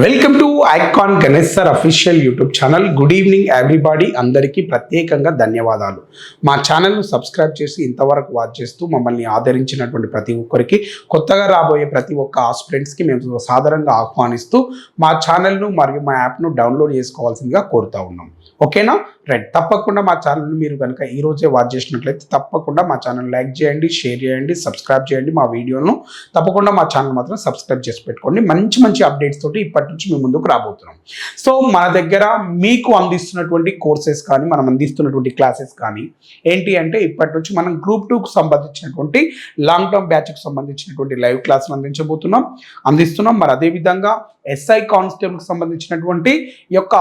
Welcome to icon Ganesh sir official YouTube channel good evening everybody అందరికీ ప్రత్యేకంగా ధన్యవాదాలు. మా ఛానల్ను సబ్స్క్రైబ్ చేసి ఇంతవరకు వాచ్ చేస్తూ మమ్మల్ని ఆదరించినటువంటి ప్రతి ఒక్కరికి కొత్తగా రాబోయే ప్రతి ఒక్క ఆస్పిరెంట్స్కి మేము సాధారణంగా ఆహ్వానిస్తూ మా ఛానల్ను మరియు మా యాప్ను డౌన్లోడ్ చేసుకోవాల్సిందిగా కోరుతా ఉన్నాం. ఓకేనా? రైట్ తప్పకుండా మా ఛానల్ని మీరు కనుక ఈరోజే వాచ్ చేసినట్లయితే తప్పకుండా మా ఛానల్ లైక్ చేయండి షేర్ చేయండి సబ్స్క్రైబ్ చేయండి మా వీడియోను తప్పకుండా మా ఛానల్ మాత్రం సబ్స్క్రైబ్ చేసి పెట్టుకోండి. మంచి మంచి అప్డేట్స్ తోటి ఇప్పటి నుంచి మేము ముందుకు రాబోతున్నాం. సో మన దగ్గర మీకు అందిస్తున్నటువంటి కోర్సెస్ కానీ మనం అందిస్తున్నటువంటి క్లాసెస్ కానీ ఏంటి అంటే ఇప్పటి నుంచి మనం గ్రూప్ టూకు సంబంధించినటువంటి లాంగ్ టర్మ్ బ్యాచ్కి సంబంధించినటువంటి లైవ్ క్లాసులు అందించబోతున్నాం. అందిస్తున్నాం. మరి అదేవిధంగా ఎస్ఐ కానిస్టేబుల్కి సంబంధించినటువంటి యొక్క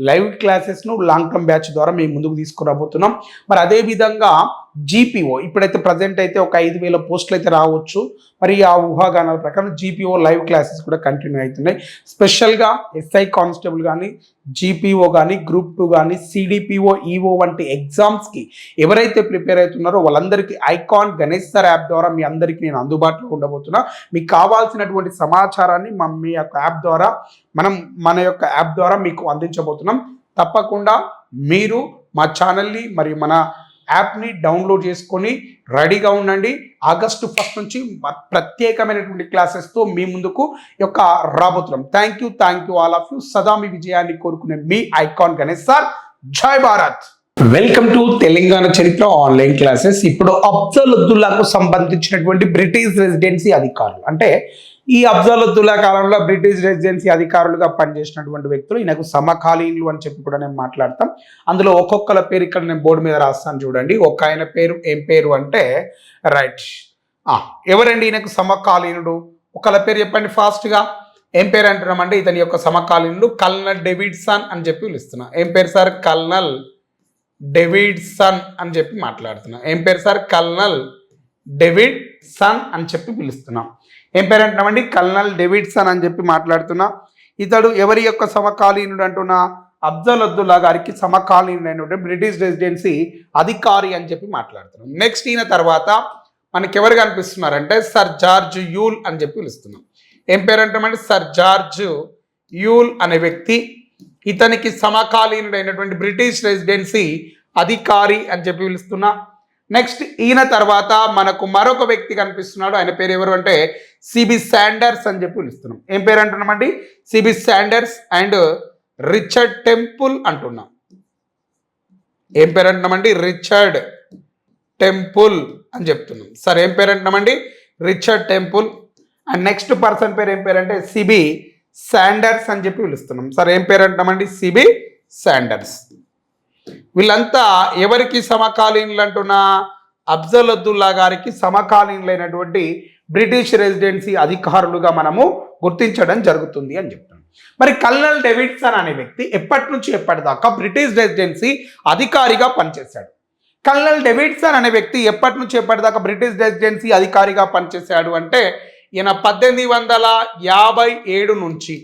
లైవ్ క్లాసెస్ను లాంగ్ టర్మ్ బ్యాచ్ ద్వారా మేము ముందుకు తీసుకురాబోతున్నాం. మరి అదే విధంగా జీపీఓ ఇప్పుడైతే ప్రజెంట్ అయితే ఒక ఐదు వేల పోస్టులు అయితే రావచ్చు. మరి ఆ ఊహాగానాల ప్రకారం జీపీఓ లైవ్ క్లాసెస్ కూడా కంటిన్యూ అవుతున్నాయి. స్పెషల్గా ఎస్ఐ కానిస్టేబుల్ కానీ జీపీఓ కానీ గ్రూప్ టూ కానీ సిడిపిఓ ఈఓ వంటి ఎగ్జామ్స్కి ఎవరైతే ప్రిపేర్ అవుతున్నారో వాళ్ళందరికీ ఐకాన్ గణేష్ సార్ యాప్ ద్వారా మీ అందరికీ నేను అందుబాటులో ఉండబోతున్నా. మీకు కావాల్సినటువంటి సమాచారాన్ని మా మీ యొక్క యాప్ ద్వారా మనం మన యొక్క యాప్ ద్వారా మీకు అందించబోతున్నాం. తప్పకుండా మీరు మా ఛానల్ని మరియు మన యాప్ని డౌన్లోడ్ చేసుకొని రెడీగా ఉండండి. ఆగస్టు ఫస్ట్ నుంచి ప్రత్యేకమైనటువంటి క్లాసెస్తో మీ ముందుకు యొక్క రాబోతున్నాం. Thank you thank you all of you సదా మీ విజయాన్ని కోరుకునే మీ ఐకాన్ గణేష్ సార్. జై భారత్. వెల్కమ్ టు తెలంగాణ చరిత్ర ఆన్లైన్ క్లాసెస్ ఇప్పుడు అఫ్జల్ అబ్దుల్లాకు సంబంధించినటువంటి బ్రిటిష్ రెసిడెన్సీ అధికారులు. అంటే ఈ అఫ్జల్ కాలంలో బ్రిటిష్ రెసిడెన్సీ అధికారులుగా పనిచేసినటువంటి వ్యక్తులు ఈయనకు సమకాలీనులు అని చెప్పి కూడా నేను మాట్లాడతాం. అందులో ఒక్కొక్కల పేరు ఇక్కడ నేను బోర్డు మీద రాస్తాను చూడండి. ఒక ఆయన పేరు ఏం పేరు అంటే రైట్. ఎవరండి ఈయనకు సమకాలీనుడు? ఒకళ్ళ పేరు చెప్పండి ఫాస్ట్గా. ఏం పేరు అంటున్నామంటే ఇతని యొక్క సమకాలీనుడు కల్నల్ డేవిడ్సన్ అని చెప్పి పిలుస్తున్నా. ఏం పేరు సార్? కల్నల్ డేవిడ్సన్ అని చెప్పి మాట్లాడుతున్నా. ఏం పేరు సార్? కల్నల్ డేవిడ్ సన్ అని చెప్పి పిలుస్తున్నాం. ఏం పేరు అంటున్నామండి కల్నల్ డేవిడ్సన్ అని చెప్పి మాట్లాడుతున్నా. ఇతడు ఎవరి యొక్క సమకాలీనుడు అంటున్నా? అబ్దుల్ అబ్దుల్లా గారికి సమకాలీనుడైనటువంటి బ్రిటిష్ రెసిడెన్సీ అధికారి అని చెప్పి మాట్లాడుతున్నాం. నెక్స్ట్ ఈయన తర్వాత మనకి ఎవరు కనిపిస్తున్నారంటే సర్ జార్జ్ యూల్ అని చెప్పి పిలుస్తున్నాం. ఏం పేరు అంటామంటే సర్ జార్జ్ యూల్ అనే వ్యక్తి ఇతనికి సమకాలీనుడైనటువంటి బ్రిటిష్ రెసిడెన్సీ అధికారి అని చెప్పి పిలుస్తున్నా. నెక్స్ట్ ఈయన తర్వాత మనకు మరొక వ్యక్తి కనిపిస్తున్నాడు. ఆయన పేరు ఎవరు అంటే సిబి శాండర్స్ అని చెప్పి పిలుస్తున్నాం. ఏం పేరు అంటున్నామండి? C B Sanders and Richard Temple అంటున్నాం. ఏం పేరు అంటున్నామండి? రిచర్డ్ టెంపుల్ అని చెప్తున్నాం. సార్ ఏం పేరు అంటున్నామండి? Richard Temple. And next person పేరు ఏం పేరు అంటే సిబి శాండర్స్ అని చెప్పి పిలుస్తున్నాం. సార్ ఏం పేరు అంటున్నామండి? CB Sanders. వీళ్ళంతా ఎవరికి సమకాలీనులు అంటున్నా అఫ్జల్ అబ్దుల్లా గారికి సమకాలీనులైనటువంటి బ్రిటిష్ రెసిడెన్సీ అధికారులుగా మనము గుర్తించడం జరుగుతుంది అని చెప్తున్నాం. మరి కల్నల్ డేవిడ్సన్ అనే వ్యక్తి ఎప్పటి నుంచి ఎప్పటిదాకా బ్రిటిష్ రెసిడెన్సీ అధికారిగా పనిచేశాడు. కల్నల్ డేవిడ్సన్ అనే వ్యక్తి ఎప్పటి నుంచి ఎప్పటిదాకా బ్రిటిష్ రెసిడెన్సీ అధికారిగా పనిచేశాడు అంటే ఈయన పద్దెనిమిది వందల యాభై ఏడు నుంచి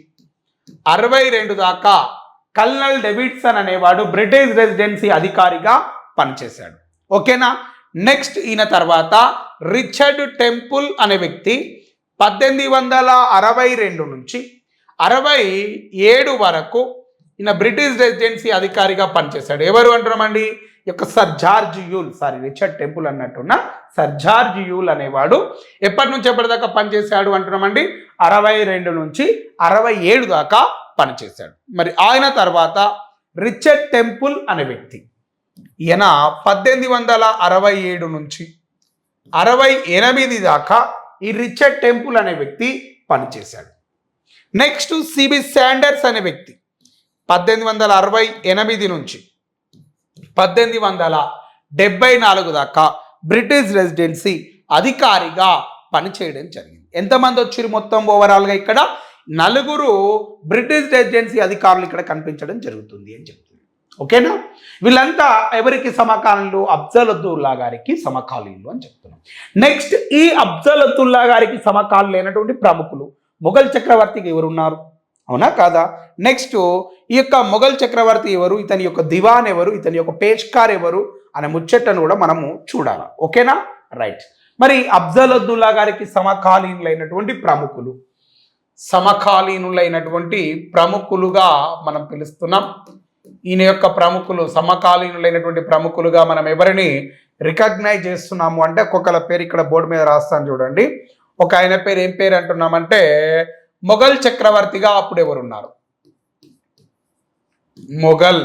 అరవై రెండు దాకా కల్నల్ డెవిడ్సన్ అనేవాడు బ్రిటిష్ రెసిడెన్సీ అధికారిగా పనిచేశాడు. ఓకేనా? నెక్స్ట్ ఈయన తర్వాత రిచర్డ్ టెంపుల్ అనే వ్యక్తి పద్దెనిమిది వందల అరవై రెండు నుంచి అరవై ఏడు వరకు ఈయన బ్రిటిష్ రెసిడెన్సీ అధికారిగా పనిచేశాడు. ఎవరు అంటున్నామండి? యొక్క sir George Yule sorry Richard Temple అన్నట్టున్న sir George Yule అనేవాడు ఎప్పటి నుంచి ఎప్పటిదాకా పనిచేశాడు అంటున్నామండి? అరవై రెండు నుంచి అరవై ఏడు దాకా పనిచేశాడు. మరి ఆయన తర్వాత రిచర్డ్ టెంపుల్ అనే వ్యక్తి. ఈయన పద్దెనిమిది వందల అరవై ఏడు నుంచి అరవై ఎనిమిది దాకా ఈ రిచర్డ్ టెంపుల్ అనే వ్యక్తి పనిచేశాడు. నెక్స్ట్ సిబి శాండర్స్ అనే వ్యక్తి. పద్దెనిమిది వందల అరవై ఎనిమిది నుంచి పద్దెనిమిది వందల డెబ్బై నాలుగు దాకా బ్రిటిష్ రెసిడెన్సీ అధికారిగా పనిచేయడం జరిగింది. ఎంతమంది వచ్చారు మొత్తం ఓవరాల్గా ఇక్కడ? నలుగురు బ్రిటిష్ ఏజెన్సీ అధికారులు ఇక్కడ కనిపించడం జరుగుతుంది అని చెప్తుంది. ఓకేనా? వీళ్ళంతా ఎవరికి సమకాలీనులు? అబ్జలతుల్లా గారికి సమకాలీనులు అని చెప్తున్నాం. నెక్స్ట్ ఈ అబ్జలతుల్లా గారికి సమకాలులైనటువంటి ప్రముఖులు మొఘల్ చక్రవర్తికి ఎవరున్నారు? అవునా కాదా? నెక్స్ట్ ఈ యొక్క మొఘల్ చక్రవర్తి ఎవరు? ఇతని యొక్క దివాన్ ఎవరు? ఇతని యొక్క పేష్కార్ ఎవరు? అనే ముచ్చట్టను కూడా మనము చూడాలి. ఓకేనా? రైట్ మరి అబ్జలద్దుల్లా గారికి సమకాలీనులైనటువంటి ప్రముఖులు సమకాలీనులైనటువంటి ప్రముఖులుగా మనం పిలుస్తున్నాం. ఈయన యొక్క ప్రముఖులు సమకాలీనులైనటువంటి ప్రముఖులుగా మనం ఎవరిని రికగ్నైజ్ చేస్తున్నాము అంటే ఒక్కొక్కల పేరు ఇక్కడ బోర్డు మీద రాస్తాను చూడండి. ఒక ఆయన పేరు ఏం పేరు అంటున్నామంటే మొఘల్ చక్రవర్తిగా అప్పుడు ఎవరున్నారు? మొఘల్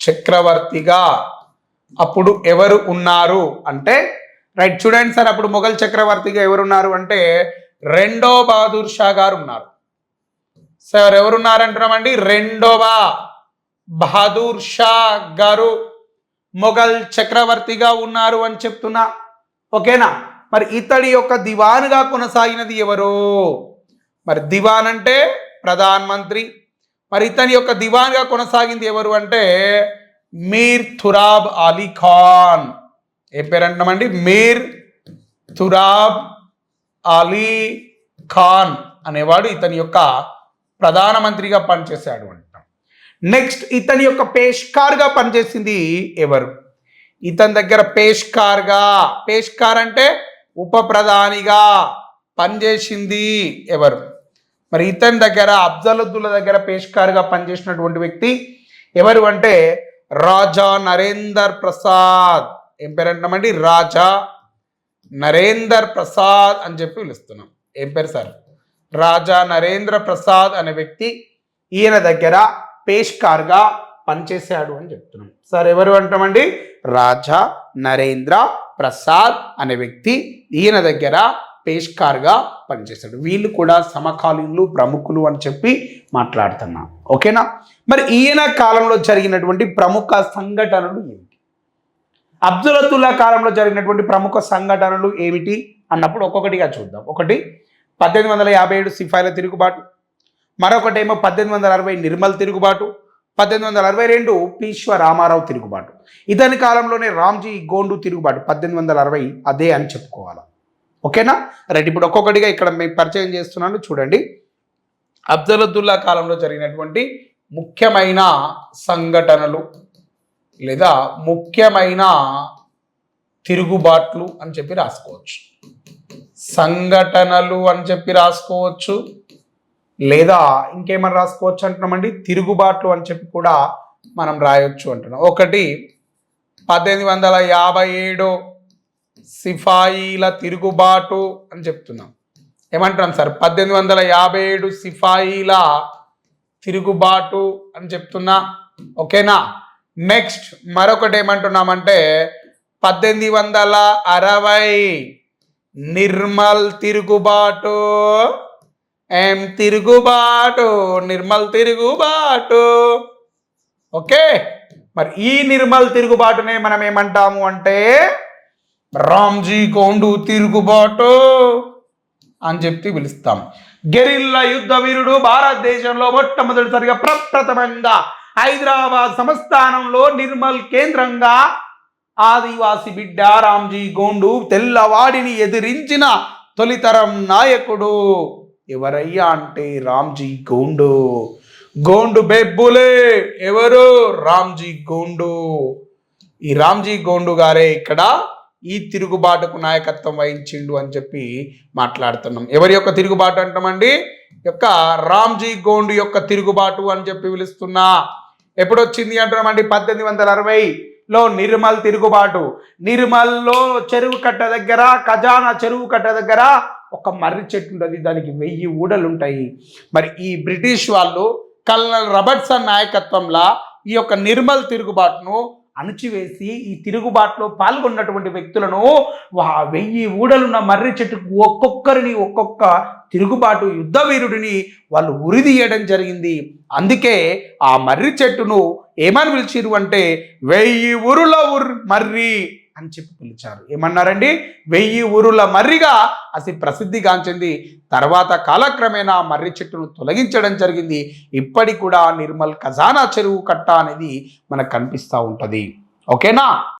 చక్రవర్తిగా అప్పుడు ఎవరు ఉన్నారు అంటే రైట్ చూడండి సార్ అప్పుడు మొఘల్ చక్రవర్తిగా ఎవరున్నారు అంటే రెండో బహదూర్ షా గారు ఉన్నారు. సార్ ఎవరున్నారు అంటున్నామండి రెండవ బహదూర్ షా గారు మొఘల్ చక్రవర్తిగా ఉన్నారు అని చెప్తున్నా. ఓకేనా? మరి ఇతడి యొక్క దివాన్గా కొనసాగినది ఎవరు? మరి దివాన్ అంటే ప్రధాన్ మంత్రి మరి ఇతని యొక్క దివాన్గా కొనసాగింది ఎవరు అంటే మీర్ తురాబ్ అలీ ఖాన్. ఏ పేరు అంటున్నామండి మీర్ తురాబ్ అలీ ఖాన్ అనేవాడు ఇతని యొక్క ప్రధానమంత్రిగా పనిచేశాడు అంటాం. నెక్స్ట్ ఇతని యొక్క పేష్కార్గా పనిచేసింది ఎవరు? ఇతని దగ్గర పేష్కార్గా పేష్కార్ అంటే ఉప ప్రధానిగా పనిచేసింది ఎవరు? మరి ఇతని దగ్గర అఫ్జలుద్దుల దగ్గర పేష్కార్గా పనిచేసినటువంటి వ్యక్తి ఎవరు అంటే రాజా నరేందర్ ప్రసాద్. ఏం పేరు అంటామండి రాజా నరేందర్ ప్రసాద్ అని చెప్పి పిలుస్తున్నాం. ఏం పేరు సార్? రాజా నరేంద్ర ప్రసాద్ అనే వ్యక్తి ఈయన దగ్గర పేష్కార్గా పనిచేశాడు అని చెప్తున్నాం. సార్ ఎవరు అంటామండి? రాజా నరేంద్ర ప్రసాద్ అనే వ్యక్తి ఈయన దగ్గర పేష్కార్గా పనిచేశాడు. వీళ్ళు కూడా సమకాలీనులు ప్రముఖులు అని చెప్పి మాట్లాడుతున్నాం. ఓకేనా? మరి ఈయన కాలంలో జరిగినటువంటి ప్రముఖ సంఘటనలు అబ్దులతుల్లా కాలంలో జరిగినటువంటి ప్రముఖ సంఘటనలు ఏమిటి అన్నప్పుడు ఒక్కొక్కటిగా చూద్దాం. ఒకటి పద్దెనిమిది వందల యాభై ఏడు సిఫాయిల తిరుగుబాటు. మరొకటేమో పద్దెనిమిది వందల అరవై నిర్మల్ తిరుగుబాటు. పద్దెనిమిది వందల అరవై రెండు పీశ్వ రామారావు తిరుగుబాటు. ఇతని కాలంలోనే రామ్జీ గోండు తిరుగుబాటు. పద్దెనిమిది వందల అరవై అదే అని చెప్పుకోవాలి? ఓకేనా? రైట్ ఇప్పుడు ఒక్కొక్కటిగా ఇక్కడ మేము పరిచయం చేస్తున్నాను. చూడండి. అబ్దులద్దుల్లా కాలంలో జరిగినటువంటి ముఖ్యమైన సంఘటనలు. లేదా ముఖ్యమైన తిరుగుబాట్లు అని చెప్పి రాసుకోవచ్చు. సంఘటనలు అని చెప్పి రాసుకోవచ్చు. లేదా ఇంకేమైనా రాసుకోవచ్చు అంటున్నామండి? తిరుగుబాట్లు అని చెప్పి కూడా మనం రాయొచ్చు అంటున్నాం. ఒకటి పద్దెనిమిది వందల యాభై ఏడు సిఫాయిల తిరుగుబాటు అని చెప్తున్నాం. ఏమంటున్నాం సార్? పద్దెనిమిది వందల యాభై ఏడు సిఫాయిల తిరుగుబాటు అని చెప్తున్నా. ఓకేనా? నెక్స్ట్ మరొకటి ఏమంటున్నామంటే పద్దెనిమిది వందల అరవై నిర్మల్ తిరుగుబాటు. ఏం తిరుగుబాటు? నిర్మల్ తిరుగుబాటు. ఓకే? మరి ఈ నిర్మల్ తిరుగుబాటునే మనం ఏమంటాము అంటే రామ్జీ కోండు తిరుగుబాటు అని చెప్పి పిలుస్తాం. గెరిల్లా యుద్ధ వీరుడు భారతదేశంలో మొట్టమొదటిసారిగా ప్రప్రథమంగా హైదరాబాద్ సంస్థానంలో నిర్మల్ కేంద్రంగా ఆదివాసి బిడ్డ రామ్జీ గోండు తెల్లవాడిని ఎదిరించిన తొలితరం నాయకుడు ఎవరయ్యా అంటే రామ్జీ గోండు. గోండు బెబ్బులే ఎవరు? రామ్జీ గోండు. ఈ రామ్జీ గోండు గారే ఇక్కడ ఈ తిరుగుబాటుకు నాయకత్వం వహించిండు అని చెప్పి మాట్లాడుతున్నాం. ఎవరి యొక్క తిరుగుబాటు అంటామండి? యొక్క రామ్జీ గోండు యొక్క తిరుగుబాటు అని చెప్పి పిలుస్తున్నా. ఎప్పుడొచ్చింది అంటున్నామండి? పద్దెనిమిది వందల అరవైలో నిర్మల్ తిరుగుబాటు. నిర్మల్లో చెరువు కట్ట దగ్గర ఖజానా చెరువు కట్ట దగ్గర ఒక మర్రి చెట్టు ఉంటుంది. దానికి వెయ్యి ఊడలు ఉంటాయి మరి ఈ బ్రిటిష్ వాళ్ళు కల్నల్ రబర్ట్సన్ నాయకత్వంలో ఈ యొక్క నిర్మల్ తిరుగుబాటును అణచివేసి ఈ తిరుగుబాటులో పాల్గొన్నటువంటి వ్యక్తులను వెయ్యి ఊడలున్న మర్రి చెట్టుకు ఒక్కొక్కరిని ఒక్కొక్క తిరుగుబాటు యుద్ధ వీరుడిని వాళ్ళు ఉరిదీయడం జరిగింది. అందుకే ఆ మర్రి చెట్టును ఏమని పిలిచిరు అంటే వెయ్యి ఉరుల ఉర్ మర్రి. అని చెప్పి పిలిచారు. ఏమన్నారండి? వెయ్యి ఊరుల మర్రిగా అసి ప్రసిద్ధిగాంచింది తర్వాత కాలక్రమేణా మర్రి చెట్టును తొలగించడం జరిగింది. ఇప్పటికి కూడా నిర్మల్ ఖజానా చెరువు కట్ట అనేది మనకు కనిపిస్తూ ఉంటుంది. ఓకేనా?